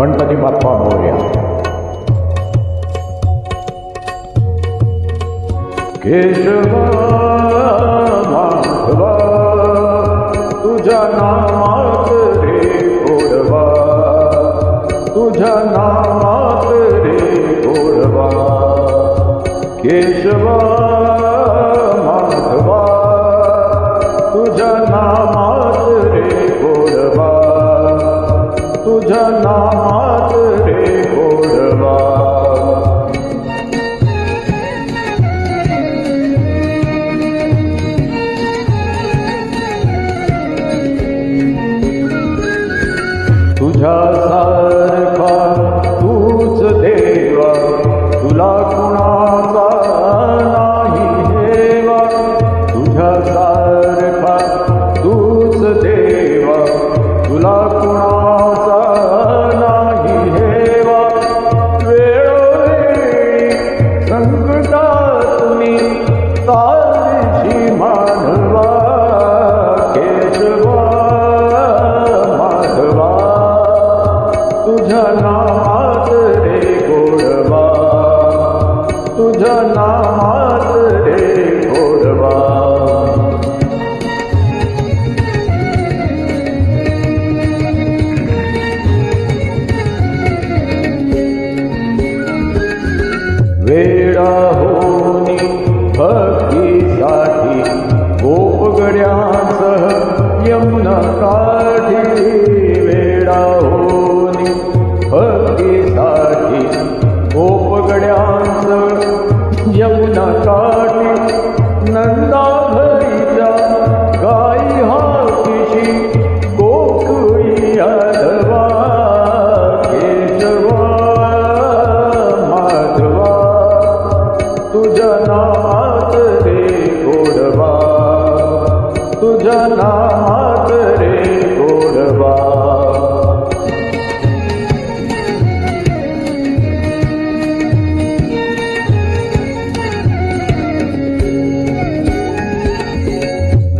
गणपति बापा मोरिया केशवा माधवा, तुझा नाम रे गोरवा तुझा नाम रे गोरवा केशवा माधवा तुझा नाम तुझ्यासारखा तूच देवा. तुला कुणा नामात रे गोडवा तुझ्या नामात रे गोडवा वेडा होनी भक्तीसाठी गोपगड्यांसह यमुना काठी वेडा भक्तीसाठी गोपगड्यांसह यमुना काठी नंदा भरीच्या गाई हातीशी गोकुळी यादवा केशवा माधवा तुझ्या नामात रे गोडवा तुझ्या नामात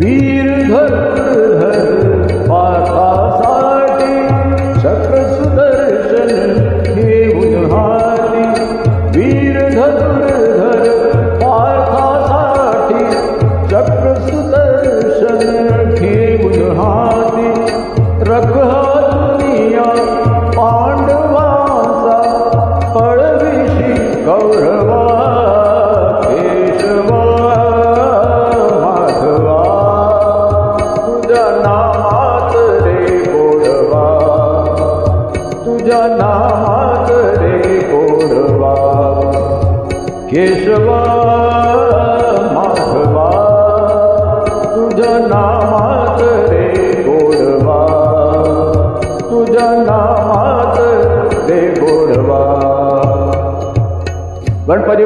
वीर धर पाठासाठी चक्र सुदर्शन घेऊन हाती वीर धर पार्थासाठी चक्र सुदर्शन घेऊन हाती रखहा दुनिया पांडवांचा पळविशी कौरवा केशवा माधवा तुझ्या नामात रे गोडवा तुझ्या नामात रे गोडवा। गणपती